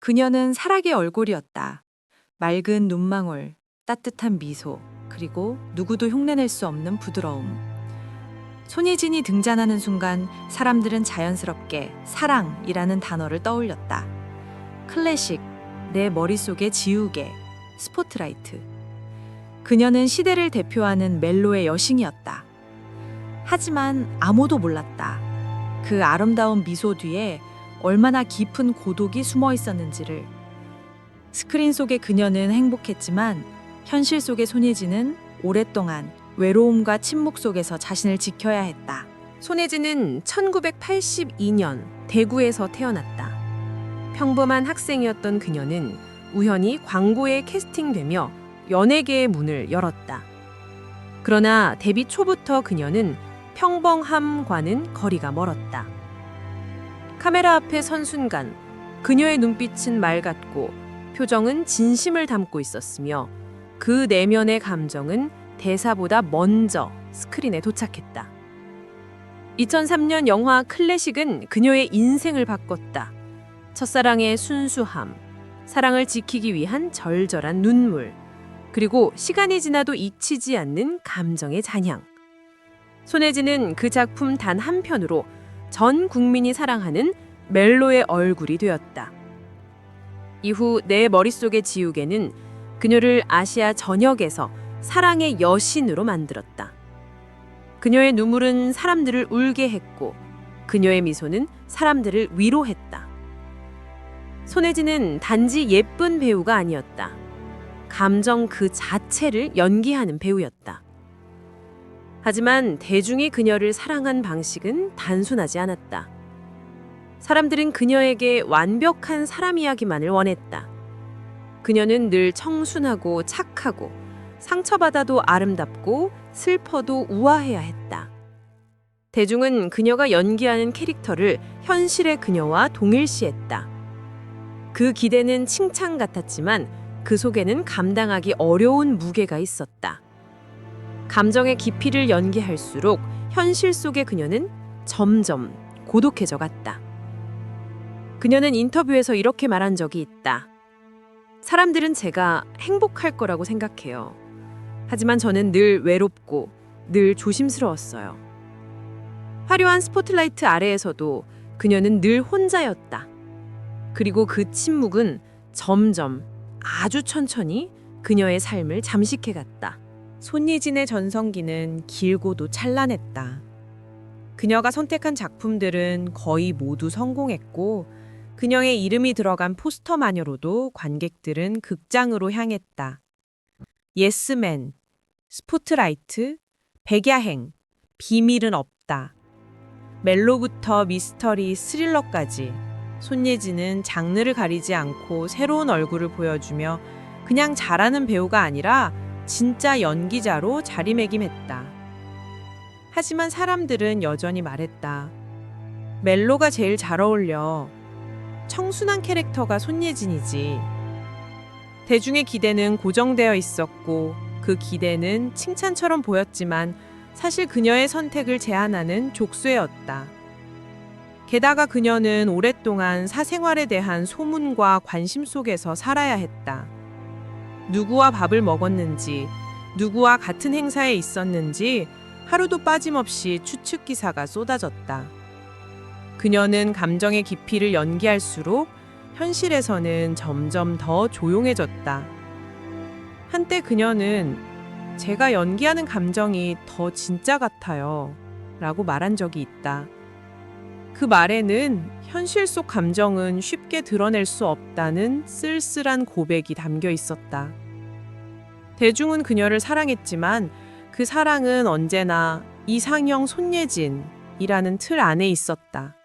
그녀는 사락의 얼굴이었다. 맑은 눈망울, 따뜻한 미소, 그리고 누구도 흉내낼 수 없는 부드러움. 손예진이 등장하는 순간 사람들은 자연스럽게 사랑이라는 단어를 떠올렸다. 클래식, 내 머릿속에 지우개, 스포트라이트. 그녀는 시대를 대표하는 멜로의 여신이었다. 하지만 아무도 몰랐다. 그 아름다운 미소 뒤에 얼마나 깊은 고독이 숨어 있었는지를. 스크린 속의 그녀는 행복했지만 현실 속의 손예진은 오랫동안 외로움과 침묵 속에서 자신을 지켜야 했다. 손혜진은 1982년 대구에서 태어났다. 평범한 학생이었던 그녀는 우연히 광고에 캐스팅되며 연예계의 문을 열었다. 그러나 데뷔 초부터 그녀는 평범함과는 거리가 멀었다. 카메라 앞에 선 순간 그녀의 눈빛은 맑았고 표정은 진심을 담고 있었으며 그 내면의 감정은 대사보다 먼저 스크린에 도착했다. 2003년 영화 클래식은 그녀의 인생을 바꿨다. 첫사랑의 순수함, 사랑을 지키기 위한 절절한 눈물, 그리고 시간이 지나도 잊히지 않는 감정의 잔향. 손혜진은 그 작품 단 한 편으로 전 국민이 사랑하는 멜로의 얼굴이 되었다. 이후 내 머릿속의 지우개는 그녀를 아시아 전역에서 사랑의 여신으로 만들었다. 그녀의 눈물은 사람들을 울게 했고 그녀의 미소는 사람들을 위로했다. 손혜진은 단지 예쁜 배우가 아니었다. 감정 그 자체를 연기하는 배우였다. 하지만 대중이 그녀를 사랑한 방식은 단순하지 않았다. 사람들은 그녀에게 완벽한 사람 이야기만을 원했다. 그녀는 늘 청순하고 착하고 상처받아도 아름답고 슬퍼도 우아해야 했다. 대중은 그녀가 연기하는 캐릭터를 현실의 그녀와 동일시했다. 그 기대는 칭찬 같았지만 그 속에는 감당하기 어려운 무게가 있었다. 감정의 깊이를 연기할수록 현실 속의 그녀는 점점 고독해져 갔다. 그녀는 인터뷰에서 이렇게 말한 적이 있다. 사람들은 제가 행복할 거라고 생각해요. 하지만 저는 늘 외롭고 늘 조심스러웠어요. 화려한 스포트라이트 아래에서도 그녀는 늘 혼자였다. 그리고 그 침묵은 점점 아주 천천히 그녀의 삶을 잠식해 갔다. 손예진의 전성기는 길고도 찬란했다. 그녀가 선택한 작품들은 거의 모두 성공했고 그녀의 이름이 들어간 포스터만으로도 관객들은 극장으로 향했다. 예스맨, 스포트라이트, 백야행, 비밀은 없다. 멜로부터 미스터리, 스릴러까지 손예진은 장르를 가리지 않고 새로운 얼굴을 보여주며 그냥 잘하는 배우가 아니라 진짜 연기자로 자리매김했다. 하지만 사람들은 여전히 말했다. 멜로가 제일 잘 어울려. 청순한 캐릭터가 손예진이지. 대중의 기대는 고정되어 있었고 그 기대는 칭찬처럼 보였지만 사실 그녀의 선택을 제한하는 족쇄였다. 게다가 그녀는 오랫동안 사생활에 대한 소문과 관심 속에서 살아야 했다. 누구와 밥을 먹었는지, 누구와 같은 행사에 있었는지 하루도 빠짐없이 추측 기사가 쏟아졌다. 그녀는 감정의 깊이를 연기할수록 현실에서는 점점 더 조용해졌다. 한때 그녀는 제가 연기하는 감정이 더 진짜 같아요. 라고 말한 적이 있다. 그 말에는 현실 속 감정은 쉽게 드러낼 수 없다는 쓸쓸한 고백이 담겨 있었다. 대중은 그녀를 사랑했지만 그 사랑은 언제나 이상형 손예진이라는 틀 안에 있었다.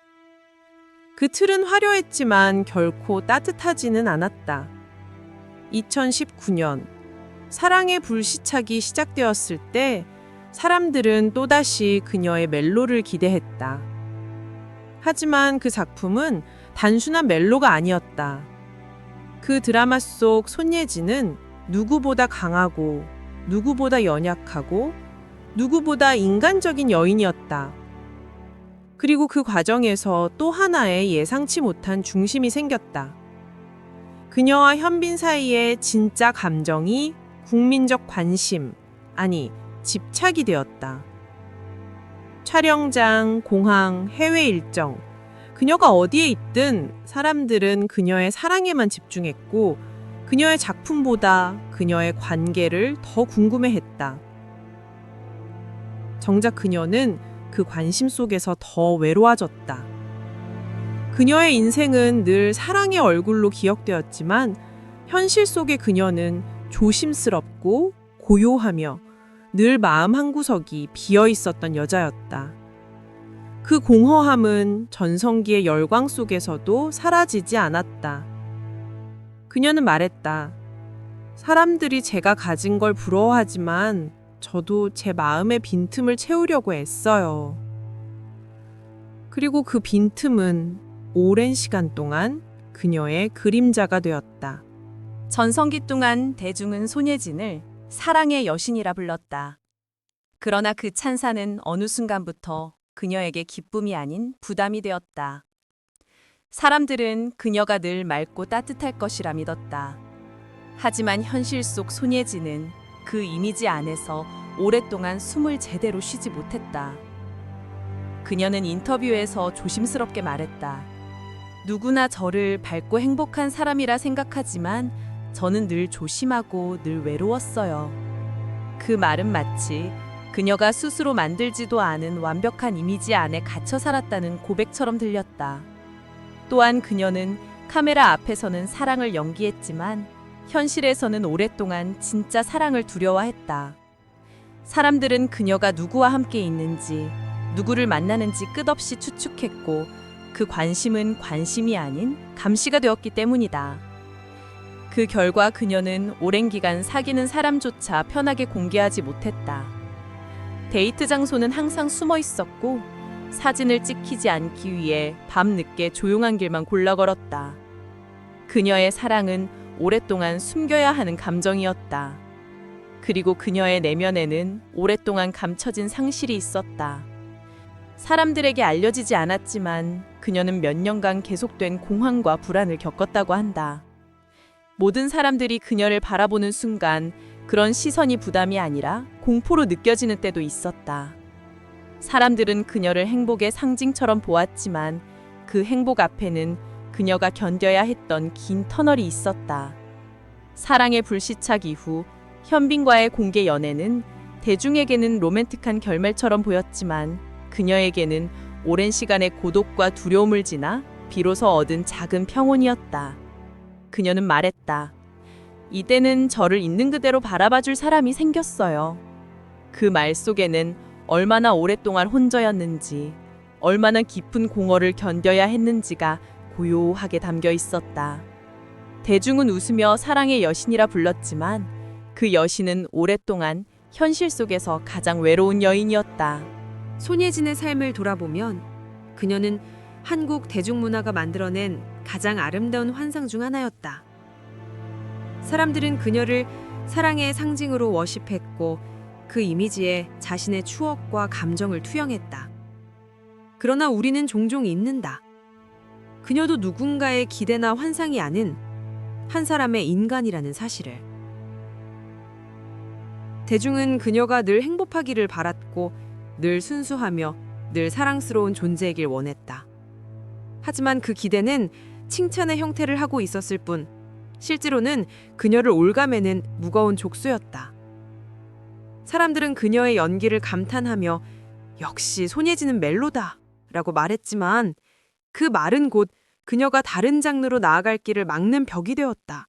그 틀은 화려했지만 결코 따뜻하지는 않았다. 2019년 사랑의 불시착이 시작되었을 때 사람들은 또다시 그녀의 멜로를 기대했다. 하지만 그 작품은 단순한 멜로가 아니었다. 그 드라마 속 손예진은 누구보다 강하고 누구보다 연약하고 누구보다 인간적인 여인이었다. 그리고 그 과정에서 또 하나의 예상치 못한 중심이 생겼다. 그녀와 현빈 사이의 진짜 감정이 국민적 관심, 아니, 집착이 되었다. 촬영장, 공항, 해외 일정. 그녀가 어디에 있든 사람들은 그녀의 사랑에만 집중했고, 그녀의 작품보다 그녀의 관계를 더 궁금해 했다. 정작 그녀는 그 관심 속에서 더 외로워졌다. 그녀의 인생은 늘 사랑의 얼굴로 기억되었지만 현실 속의 그녀는 조심스럽고 고요하며 늘 마음 한구석이 비어 있었던 여자였다. 그 공허함은 전성기의 열광 속에서도 사라지지 않았다. 그녀는 말했다. 사람들이 제가 가진 걸 부러워하지만 저도 제 마음의 빈틈을 채우려고 애써요. 그리고 그 빈틈은 오랜 시간 동안 그녀의 그림자가 되었다. 전성기 동안 대중은 손예진을 사랑의 여신이라 불렀다. 그러나 그 찬사는 어느 순간부터 그녀에게 기쁨이 아닌 부담이 되었다. 사람들은 그녀가 늘 맑고 따뜻할 것이라 믿었다. 하지만 현실 속 손예진은 그 이미지 안에서 오랫동안 숨을 제대로 쉬지 못했다. 그녀는 인터뷰에서 조심스럽게 말했다. 누구나 저를 밝고 행복한 사람이라 생각하지만 저는 늘 조심하고 늘 외로웠어요. 그 말은 마치 그녀가 스스로 만들지도 않은 완벽한 이미지 안에 갇혀 살았다는 고백처럼 들렸다. 또한 그녀는 카메라 앞에서는 사랑을 연기했지만 현실에서는 오랫동안 진짜 사랑을 두려워했다. 사람들은 그녀가 누구와 함께 있는지, 누구를 만나는지 끝없이 추측했고 그 관심은 관심이 아닌 감시가 되었기 때문이다. 그 결과 그녀는 오랜 기간 사귀는 사람조차 편하게 공개하지 못했다. 데이트 장소는 항상 숨어 있었고 사진을 찍히지 않기 위해 밤늦게 조용한 길만 골라 걸었다. 그녀의 사랑은 오랫동안 숨겨야 하는 감정이었다. 그리고 그녀의 내면에는 오랫동안 감춰진 상실이 있었다. 사람들에게 알려지지 않았지만 그녀는 몇 년간 계속된 공황과 불안을 겪었다고 한다. 모든 사람들이 그녀를 바라보는 순간 그런 시선이 부담이 아니라 공포로 느껴지는 때도 있었다. 사람들은 그녀를 행복의 상징처럼 보았지만 그 행복 앞에는 그녀가 견뎌야 했던 긴 터널이 있었다. 사랑의 불시착 이후 현빈과의 공개 연애는 대중에게는 로맨틱한 결말처럼 보였지만 그녀에게는 오랜 시간의 고독과 두려움을 지나 비로소 얻은 작은 평온이었다. 그녀는 말했다. 이때는 저를 있는 그대로 바라봐 줄 사람이 생겼어요. 그 말 속에는 얼마나 오랫동안 혼자였는지, 얼마나 깊은 공허를 견뎌야 했는지가 고요하게 담겨 있었다. 대중은 웃으며 사랑의 여신이라 불렀지만 그 여신은 오랫동안 현실 속에서 가장 외로운 여인이었다. 손예진의 삶을 돌아보면 그녀는 한국 대중문화가 만들어낸 가장 아름다운 환상 중 하나였다. 사람들은 그녀를 사랑의 상징으로 워십했고 그 이미지에 자신의 추억과 감정을 투영했다. 그러나 우리는 종종 잊는다. 그녀도 누군가의 기대나 환상이 아닌 한 사람의 인간이라는 사실을. 대중은 그녀가 늘 행복하기를 바랐고 늘 순수하며 늘 사랑스러운 존재이길 원했다. 하지만 그 기대는 칭찬의 형태를 하고 있었을 뿐 실제로는 그녀를 올가매는 무거운 족수였다. 사람들은 그녀의 연기를 감탄하며 역시 손예진은 멜로다 라고 말했지만 그 말은 곧 그녀가 다른 장르로 나아갈 길을 막는 벽이 되었다.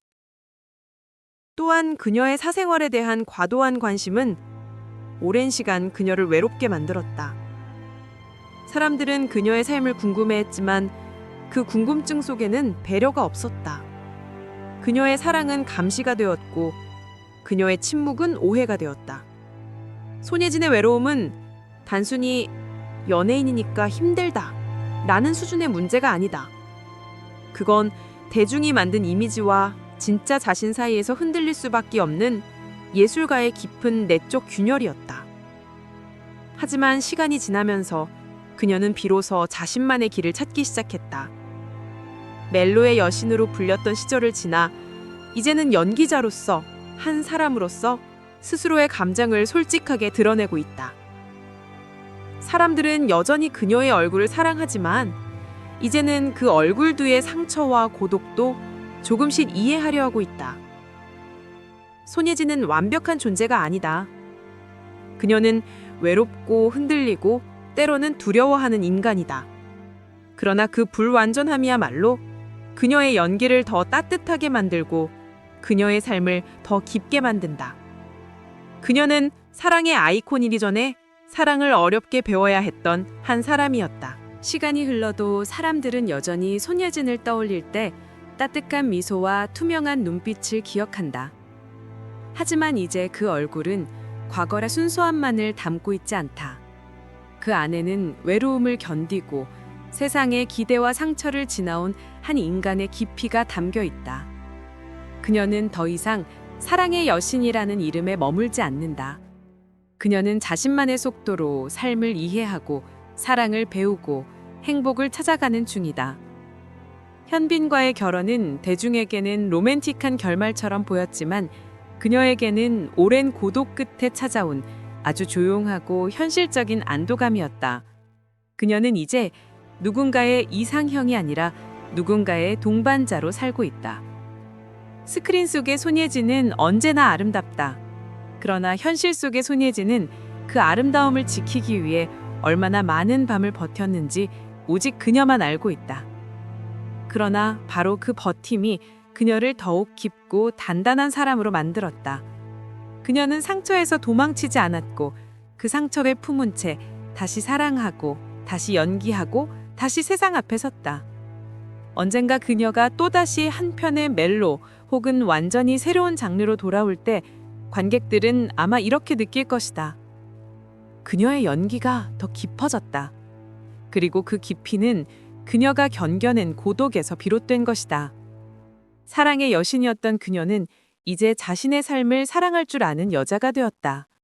또한 그녀의 사생활에 대한 과도한 관심은 오랜 시간 그녀를 외롭게 만들었다. 사람들은 그녀의 삶을 궁금해했지만 그 궁금증 속에는 배려가 없었다. 그녀의 사랑은 감시가 되었고 그녀의 침묵은 오해가 되었다. 손예진의 외로움은 단순히 연예인이니까 힘들다 라는 수준의 문제가 아니다. 그건 대중이 만든 이미지와 진짜 자신 사이에서 흔들릴 수밖에 없는 예술가의 깊은 내적 균열이었다. 하지만 시간이 지나면서 그녀는 비로소 자신만의 길을 찾기 시작했다. 멜로의 여신으로 불렸던 시절을 지나 이제는 연기자로서 한 사람으로서 스스로의 감정을 솔직하게 드러내고 있다. 사람들은 여전히 그녀의 얼굴을 사랑하지만 이제는 그 얼굴 뒤의 상처와 고독도 조금씩 이해하려 하고 있다. 손예진은 완벽한 존재가 아니다. 그녀는 외롭고 흔들리고 때로는 두려워하는 인간이다. 그러나 그 불완전함이야말로 그녀의 연기를 더 따뜻하게 만들고 그녀의 삶을 더 깊게 만든다. 그녀는 사랑의 아이콘이기 전에 사랑을 어렵게 배워야 했던 한 사람이었다. 시간이 흘러도 사람들은 여전히 손예진을 떠올릴 때 따뜻한 미소와 투명한 눈빛을 기억한다. 하지만 이제 그 얼굴은 과거의 순수함만을 담고 있지 않다. 그 안에는 외로움을 견디고 세상의 기대와 상처를 지나온 한 인간의 깊이가 담겨 있다. 그녀는 더 이상 사랑의 여신이라는 이름에 머물지 않는다. 그녀는 자신만의 속도로 삶을 이해하고 사랑을 배우고 행복을 찾아가는 중이다. 현빈과의 결혼은 대중에게는 로맨틱한 결말처럼 보였지만 그녀에게는 오랜 고독 끝에 찾아온 아주 조용하고 현실적인 안도감이었다. 그녀는 이제 누군가의 이상형이 아니라 누군가의 동반자로 살고 있다. 스크린 속의 손예진은 언제나 아름답다. 그러나 현실 속의 손예진은 그 아름다움을 지키기 위해 얼마나 많은 밤을 버텼는지 오직 그녀만 알고 있다. 그러나 바로 그 버팀이 그녀를 더욱 깊고 단단한 사람으로 만들었다. 그녀는 상처에서 도망치지 않았고 그 상처를 품은 채 다시 사랑하고 다시 연기하고 다시 세상 앞에 섰다. 언젠가 그녀가 또다시 한 편의 멜로 혹은 완전히 새로운 장르로 돌아올 때 관객들은 아마 이렇게 느낄 것이다. 그녀의 연기가 더 깊어졌다. 그리고 그 깊이는 그녀가 견뎌낸 고독에서 비롯된 것이다. 사랑의 여신이었던 그녀는 이제 자신의 삶을 사랑할 줄 아는 여자가 되었다.